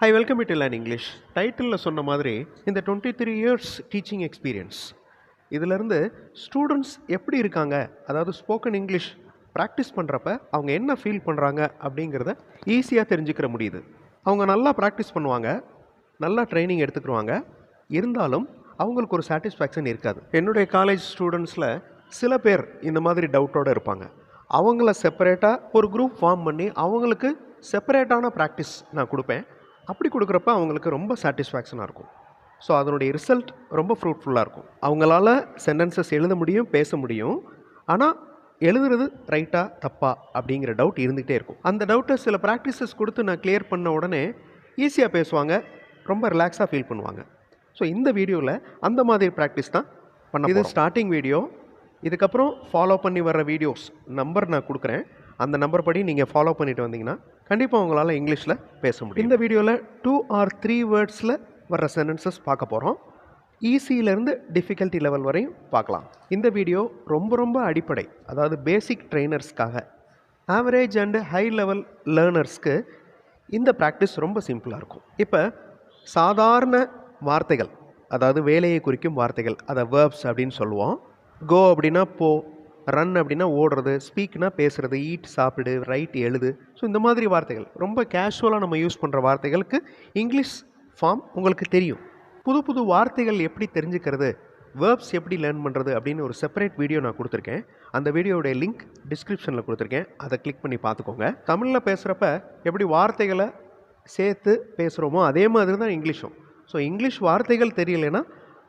Hi welcome it learn English டைட்டிலில் சொன்ன மாதிரி இந்த twenty three years teaching experience இதிலிருந்து ஸ்டூடெண்ட்ஸ் எப்படி இருக்காங்க? அதாவது ஸ்போக்கன் இங்கிலீஷ் ப்ராக்டிஸ் பண்ணுறப்ப அவங்க என்ன ஃபீல் பண்ணுறாங்க அப்படிங்கிறத ஈஸியாக தெரிஞ்சுக்கிற முடியுது. அவங்க நல்லா ப்ராக்டிஸ் பண்ணுவாங்க நல்லா ட்ரைனிங் எடுத்துக்கிடுவாங்க இருந்தாலும் அவங்களுக்கு ஒரு சாட்டிஸ்ஃபேக்ஷன் இருக்காது. என்னுடைய காலேஜ் ஸ்டூடெண்ட்ஸில் சில பேர் இந்த மாதிரி டவுட்டோடு இருப்பாங்க. அவங்கள செப்பரேட்டாக ஒரு குரூப் ஃபார்ம் பண்ணி அவங்களுக்கு செப்பரேட்டான ப்ராக்டிஸ் நான் கொடுப்பேன். அப்படி கொடுக்குறப்ப அவங்களுக்கு ரொம்ப சாட்டிஸ்ஃபேக்ஷனாக இருக்கும். ஸோ அதனுடைய ரிசல்ட் ரொம்ப ஃப்ரூட்ஃபுல்லாக இருக்கும். அவங்களால சென்டென்சஸ் எழுத முடியும் பேச முடியும். ஆனால் எழுதுறது ரைட்டா தப்பா அப்படிங்கிற டவுட் இருந்துகிட்டே இருக்கும். அந்த டவுட்டை சில ப்ராக்டிசஸ் கொடுத்து நான் கிளியர் பண்ண உடனே ஈஸியாக பேசுவாங்க ரொம்ப ரிலாக்ஸாக ஃபீல் பண்ணுவாங்க. ஸோ இந்த வீடியோவில் அந்த மாதிரி ப்ராக்டிஸ் தான் பண்ண இது ஸ்டார்டிங் வீடியோ இதுக்கப்புறம் ஃபாலோ பண்ணி வர்ற வீடியோஸ் நம்பர் நான் கொடுக்குறேன். அந்த நம்பர் படி நீங்கள் ஃபாலோ பண்ணிட்டு வந்தீங்கன்னா கண்டிப்பாக உங்களால் இங்கிலீஷில் பேச முடியும். இந்த வீடியோவில் டூ ஆர் த்ரீ வேர்ட்ஸில் வர்ற சென்டென்சஸ் பார்க்க போகிறோம் ஈஸியிலேருந்து டிஃபிகல்ட்டி லெவல் வரையும் பார்க்கலாம். இந்த வீடியோ ரொம்ப ரொம்ப அடிப்படை. அதாவது பேசிக் ட்ரெய்னர்ஸ்க்காக ஆவரேஜ் அண்டு ஹை லெவல் லேர்னர்ஸ்க்கு இந்த ப்ராக்டிஸ் ரொம்ப சிம்பிளாக இருக்கும். இப்போ சாதாரண வார்த்தைகள் அதாவது வேலையை குறிக்கும் வார்த்தைகள் அதை வேர்ப்ஸ் அப்படின்னு சொல்லுவோம். கோ அப்படின்னா போ ரன் அப்படின்னா ஓடுறது ஸ்பீக்னா பேசுகிறது ஈட் சாப்பிடு ரைட் எழுது. ஸோ இந்த மாதிரி வார்த்தைகள். ரொம்ப கேஷுவலாக நம்ம யூஸ் பண்ணுற வார்த்தைகளுக்கு இங்கிலீஷ் ஃபார்ம் உங்களுக்கு தெரியும். புது புது வார்த்தைகள் எப்படி தெரிஞ்சுக்கிறது வேர்ப்ஸ் எப்படி லேர்ன் பண்ணுறது அப்படின்னு ஒரு செப்பரேட் வீடியோ நான் கொடுத்துருக்கேன். அந்த வீடியோடைய லிங்க் டிஸ்கிரிப்ஷனில் கொடுத்துருக்கேன். அதை கிளிக் பண்ணி பார்த்துக்கோங்க. தமிழில் பேசுகிறப்ப எப்படி வார்த்தைகளை சேர்த்து பேசுகிறோமோ அதே மாதிரி தான் இங்கிலீஷும். ஸோ இங்கிலீஷ் வார்த்தைகள் தெரியலைன்னா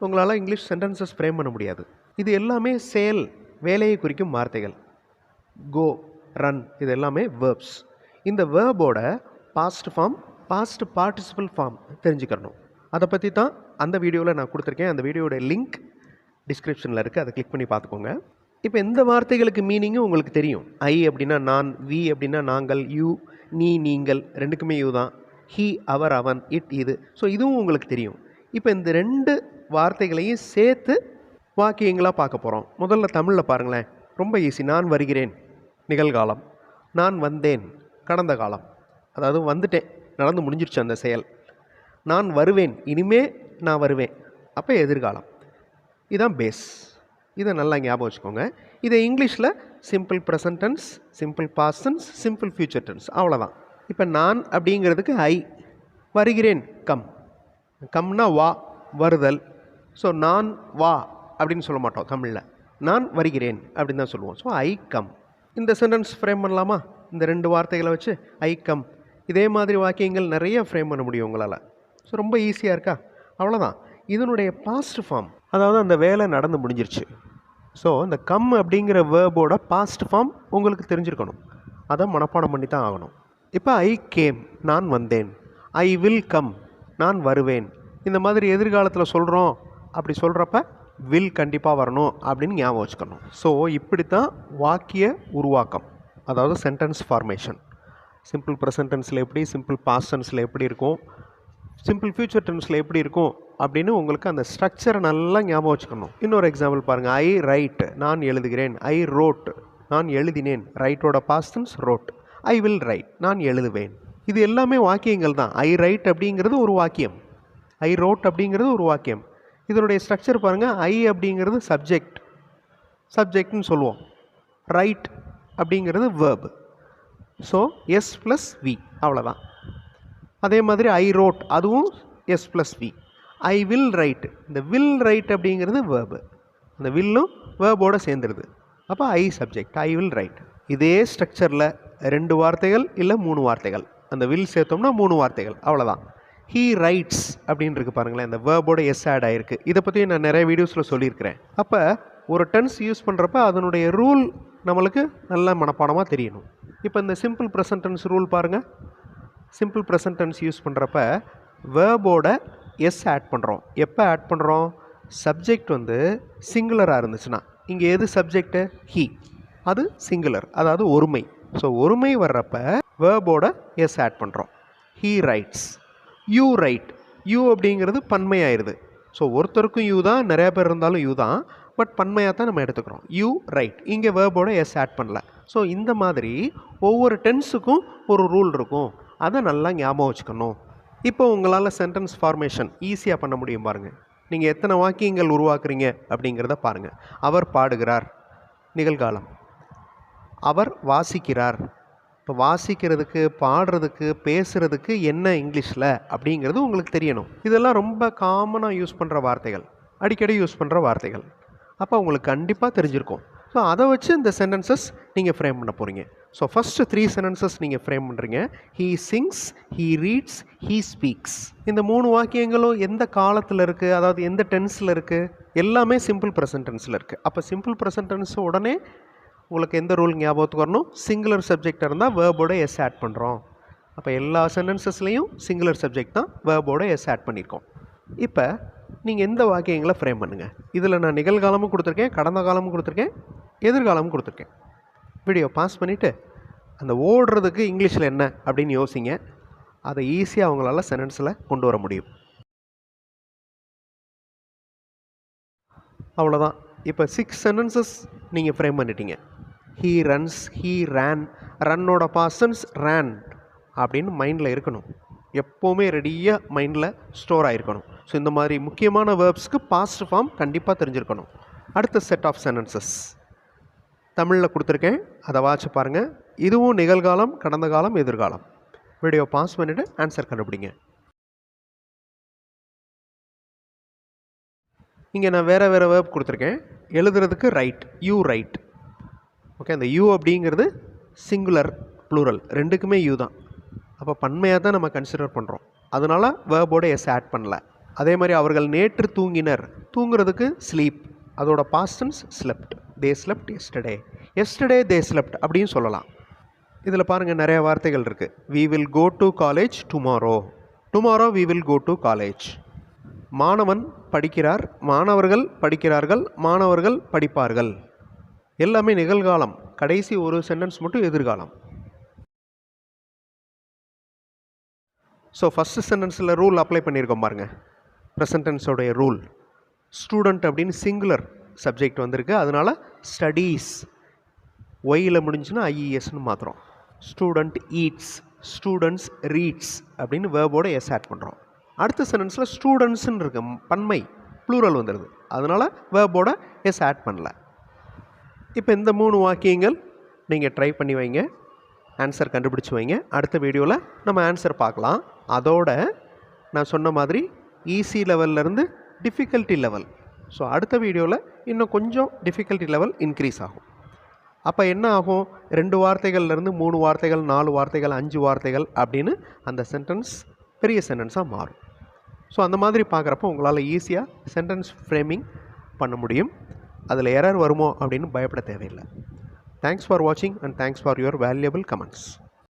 உங்களால் இங்கிலீஷ் சென்டென்சஸ் ஃப்ரேம் பண்ண முடியாது. இது எல்லாமே சேல் வேலையை குறிக்கும் வார்த்தைகள். கோ ரன் இது எல்லாமே வேர்ப்ஸ் இந்த வேர்போட past form past participle form தெரிஞ்சுக்கணும் அதை பற்றி தான் அந்த வீடியோவில் நான் கொடுத்துருக்கேன். அந்த வீடியோட லிங்க் டிஸ்கிரிப்ஷனில் இருக்குது அதை கிளிக் பண்ணி பார்த்துக்கோங்க. இப்போ எந்த வார்த்தைகளுக்கு மீனிங்கும் உங்களுக்கு தெரியும்? ஐ அப்படின்னா நான் வி அப்படின்னா நாங்கள் யூ நீ நீங்கள் ரெண்டுக்குமே யூ தான். ஹீ அவர் அவன் இட் இது. ஸோ இதுவும் உங்களுக்கு தெரியும். இப்போ இந்த ரெண்டு வார்த்தைகளையும் சேர்த்து வாக்கியங்களாக பார்க்க போகிறோம் முதல்ல தமிழில் பாருங்களேன். ரொம்ப ஈஸி நான் வருகிறேன். நிகழ்காலம். நான் வந்தேன். கடந்த காலம். அதாவது வந்துட்டேன். நடந்து முடிஞ்சிருச்சு அந்த செயல். நான் வருவேன். இனிமே நான் வருவேன். அப்போ எதிர்காலம். இதான் பேஸ் இதை நல்லா ஞாபகம் வச்சுக்கோங்க. இதை இங்கிலீஷில் simple present tense simple past tense simple future tense அவ்வளோதான் இப்போ நான் அப்படிங்கிறதுக்கு ஐ வருகிறேன். கம் கம்னா வா. வருதல். ஸோ நான் வா. அப்படின்னு சொல்ல மாட்டோம் தமிழில். நான் வருகிறேன் அப்படின்னு தான் சொல்லுவோம். ஸோ ஐ கம் இந்த சென்டென்ஸ் ஃப்ரேம் பண்ணலாமா? இந்த ரெண்டு வார்த்தைகளை வச்சு ஐ கம் இதே மாதிரி வாக்கியங்கள் நிறைய ஃப்ரேம் பண்ண முடியும் உங்களால். ஸோ ரொம்ப ஈஸியாக இருக்கா? அவ்வளோதான் இதனுடைய பாஸ்ட் ஃபார்ம் அதாவது அந்த வேலை நடந்து முடிஞ்சிருச்சு. ஸோ இந்த கம் அப்படிங்கிற வேர்போட பாஸ்ட் ஃபார்ம் உங்களுக்கு தெரிஞ்சிருக்கணும். அதை மனப்பாடம் பண்ணி தான் ஆகணும். இப்போ ஐ கேம் நான் வந்தேன். ஐ வில் கம் நான் வருவேன். இந்த மாதிரி எதிர்காலத்தில் சொல்கிறோம் அப்படி சொல்கிறப்ப வில் கண்டிப்பாக வரணும் அப்படின்னு ஞாபகம் வச்சுக்கணும். ஸோ இப்படி தான் வாக்கிய உருவாக்கம் அதாவது சென்டென்ஸ் ஃபார்மேஷன் சிம்பிள் ப்ரெசன்ட் டென்ஸில் எப்படி சிம்பிள் பாஸ்ட் டென்ஸில் எப்படி இருக்கும் சிம்பிள் ஃபியூச்சர் டென்ஸில் எப்படி இருக்கும் அப்படின்னு உங்களுக்கு அந்த ஸ்ட்ரக்சரை நல்லா ஞாபகம் வச்சுக்கணும். இன்னொரு எக்ஸாம்பிள் பாருங்கள் ஐ ரைட் நான் எழுதுகிறேன். ஐ ரோட் நான் எழுதினேன். ரைட்டோட past tense wrote I will write நான் எழுதுவேன். இது எல்லாமே வாக்கியங்கள் தான். ஐ ரைட் அப்படிங்கிறது ஒரு வாக்கியம். ஐ ரோட் அப்படிங்கிறது ஒரு வாக்கியம். இதனுடைய ஸ்ட்ரக்சர் பாருங்கள் ஐ அப்படிங்கிறது சப்ஜெக்ட் சப்ஜெக்ட்னு சொல்லுவோம். ரைட் அப்படிங்கிறது verb so S plus V அவ்வளோதான் அதே மாதிரி ஐ ரோட் அதுவும் S plus V I will write இந்த வில் ரைட் அப்படிங்கிறது வேர்பு அந்த வில்லும் வேர்போடு சேர்ந்துருது. அப்போ I subject I will write இதே ஸ்ட்ரக்சரில் ரெண்டு வார்த்தைகள் இல்லை மூணு வார்த்தைகள். அந்த வில் சேர்த்தோம்னா மூணு வார்த்தைகள் அவ்வளோதான் ஹீ ரைட்ஸ் அப்படின்னு இருக்கு பாருங்களேன் இந்த வேர்போட எஸ் ஆட் ஆகிருக்கு இதை பற்றி நான் நிறைய வீடியோஸில் சொல்லியிருக்கிறேன். அப்போ ஒரு டென்ஸ் யூஸ் பண்ணுறப்ப அதனுடைய ரூல் நம்மளுக்கு நல்ல மனப்பாடமாக தெரியணும். இப்போ இந்த சிம்பிள் ப்ரெசன்டென்ஸ் ரூல் பாருங்கள் சிம்பிள் ப்ரெசன்டென்ஸ் யூஸ் பண்ணுறப்ப வேர்போட எஸ் ஆட் பண்ணுறோம் எப்போ ஆட் பண்ணுறோம் சப்ஜெக்ட் வந்து சிங்குலராக இருந்துச்சுன்னா. இங்கே எது சப்ஜெக்ட்டு ஹீ அது சிங்குலர் அதாவது ஒருமை. ஸோ ஒருமை வர்றப்ப வேர்போட எஸ் ஆட் பண்ணுறோம் he writes you write. You அப்படிங்கிறது பன்மையாயிருது. ஸோ ஒருத்தருக்கும் யூ தான் நிறையா பேர் இருந்தாலும் யூ தான். பட் பன்மையாக தான் நம்ம எடுத்துக்கிறோம். You write. இங்கே வேர்போட எஸ் ஆட் பண்ணல. ஸோ இந்த மாதிரி ஒவ்வொரு டென்ஸுக்கும் ஒரு ரூல் இருக்கும். அதை நல்லா ஞாபகம் வச்சுக்கணும். இப்போ உங்களால் சென்டென்ஸ் ஃபார்மேஷன் ஈஸியாக பண்ண முடியும் பாருங்கள் நீங்கள் எத்தனை வாக்கியங்கள் உருவாக்குறீங்க அப்படிங்கிறத பாருங்கள் அவர் பாடுகிறார். நிகழ்காலம். அவர் வாசிக்கிறார். இப்போ வாசிக்கிறதுக்கு பாடுறதுக்கு பேசுகிறதுக்கு என்ன இங்கிலீஷில் அப்படிங்கிறது உங்களுக்கு தெரியணும். இதெல்லாம் ரொம்ப காமனாக யூஸ் பண்ணுற வார்த்தைகள். அடிக்கடி யூஸ் பண்ணுற வார்த்தைகள். அப்போ உங்களுக்கு கண்டிப்பாக தெரிஞ்சிருக்கும். ஸோ அதை வச்சு இந்த சென்டென்சஸ் நீங்கள் ஃப்ரேம் பண்ண போகிறீங்க ஸோ ஃபஸ்ட்டு த்ரீ சென்டென்சஸ் நீங்கள் ஃப்ரேம் பண்ணுறீங்க he sings he reads he speaks இந்த மூணு வாக்கியங்களும் எந்த காலத்தில் இருக்குது அதாவது எந்த டென்ஸில் இருக்குது எல்லாமே சிம்பிள் ப்ரெசன்டென்ஸில் இருக்குது அப்போ சிம்பிள் ப்ரெசன்டென்ஸ் உடனே உங்களுக்கு எந்த ரூல் ஞாபகத்துக்கு வரணும்? சிங்குலர் சப்ஜெக்டாக இருந்தால் வேர்போட எஸ் ஆட் பண்ணுறோம் அப்போ எல்லா சென்டென்சஸ்லேயும் சிங்குலர் சப்ஜெக்ட் தான் வேர்போட எஸ் ஆட் பண்ணியிருக்கோம் இப்போ நீங்கள் எந்த வாக்கியங்களை ஃப்ரேம் பண்ணுங்கள் இதில் நான் நிகழ்காலமும் கொடுத்துருக்கேன் கடந்த காலமும் கொடுத்துருக்கேன் எதிர்காலமும் கொடுத்துருக்கேன். வீடியோ பாஸ் பண்ணிவிட்டு அந்த ஓடுறதுக்கு இங்கிலீஷில் என்ன அப்படின்னு யோசிங்க. அதை ஈஸியாக அவங்களால சென்டென்ஸில் கொண்டு வர முடியும். அவ்வளோதான் இப்போ சிக்ஸ் சென்டென்சஸ் நீங்கள் ஃப்ரேம் பண்ணிட்டீங்க. ஹீ ரன்ஸ் ஹீ ரேன் ரன்னோட பாசன்ஸ் ரேன் அப்படின்னு மைண்டில் இருக்கணும். எப்போவுமே ரெடியாக மைண்டில் ஸ்டோர் ஆகிருக்கணும் ஸோ இந்த மாதிரி முக்கியமான வேர்ப்ஸ்க்கு பாஸ்ட் ஃபார்ம் கண்டிப்பாக தெரிஞ்சிருக்கணும். அடுத்த செட் ஆஃப் சென்டென்சஸ் தமிழில் கொடுத்துருக்கேன். அதை வாட்சி பாருங்கள் இதுவும் நிகழ்காலம் கடந்த காலம் எதிர்காலம். வீடியோ பாஸ் பண்ணிவிட்டு ஆன்சர் கண்டுபிடிங்க. இங்கே நான் வேறு வேறு வேர்ப் கொடுத்துருக்கேன். எழுதுறதுக்கு ரைட் யூ ரைட் ஓகே அந்த யூ அப்படிங்கிறது சிங்குலர் ப்ளூரல் ரெண்டுக்குமே யூ தான். அப்போ பன்மையாக தான் நம்ம கன்சிடர் பண்ணுறோம் அதனால் வேர்போட எஸ் ஆட் பண்ணல. அதே மாதிரி அவர்கள் நேற்று தூங்கினர். தூங்குறதுக்கு ஸ்லீப் அதோட past tense slept they slept yesterday yesterday they slept அப்படின்னு சொல்லலாம். இதில் பாருங்கள் நிறைய வார்த்தைகள் இருக்குது we will go to college tomorrow tomorrow we will go to college மாணவன் படிக்கிறார் மாணவர்கள் படிக்கிறார்கள் மாணவர்கள் படிப்பார்கள். எல்லாமே நிகழ்காலம். கடைசி ஒரு சென்டென்ஸ் மட்டும் எதிர்காலம். ஸோ ஃபஸ்ட்டு சென்டென்ஸில் ரூல் அப்ளை பண்ணியிருக்கோம் பாருங்கள் ப்ரெசன்டென்ஸோடைய ரூல் ஸ்டூடெண்ட் அப்படின்னு சிங்குலர் சப்ஜெக்ட் வந்திருக்கு. அதனால் ஸ்டடீஸ் ஒய்யில் முடிஞ்சுன்னா ஐஇஎஸ்னு மாற்றுறோம் ஸ்டூடெண்ட் ஈட்ஸ் ஸ்டூடெண்ட்ஸ் ரீட்ஸ் அப்படின்னு வேர்போட எஸ் ஆட் பண்ணுறோம் அடுத்த சென்டென்ஸில் ஸ்டூடெண்ட்ஸ்ன்னு இருக்க. பன்மை ப்ளூரல் வந்துடுது அதனால் வேர்போட எஸ் ஆட் பண்ணல. இப்போ இந்த மூணு வாக்கியங்கள் நீங்கள் ட்ரை பண்ணி வைங்க. ஆன்சர் கண்டுபிடிச்சி வைங்க. அடுத்த வீடியோவில் நம்ம ஆன்சர் பார்க்கலாம். அதோட நான் சொன்ன மாதிரி ஈஸி லெவல்லேருந்து டிஃபிகல்ட்டி லெவல் ஸோ அடுத்த வீடியோவில் இன்னும் கொஞ்சம் டிஃபிகல்ட்டி லெவல் இன்க்ரீஸ் ஆகும். அப்போ என்ன ஆகும்? ரெண்டு வார்த்தைகள்லேருந்து மூணு வார்த்தைகள் நாலு வார்த்தைகள் அஞ்சு வார்த்தைகள் அப்படின்னு அந்த சென்டென்ஸ் பெரிய சென்டென்ஸாக மாறும். ஸோ அந்த மாதிரி பார்க்குறப்போ உங்களால் ஈஸியாக சென்டென்ஸ் ஃப்ரேமிங் பண்ண முடியும். அதில் எரர் வருமோ அப்படின்னு பயப்பட தேவையில்லை. தேங்க்ஸ் ஃபார் வாட்சிங் and thanks for your valuable comments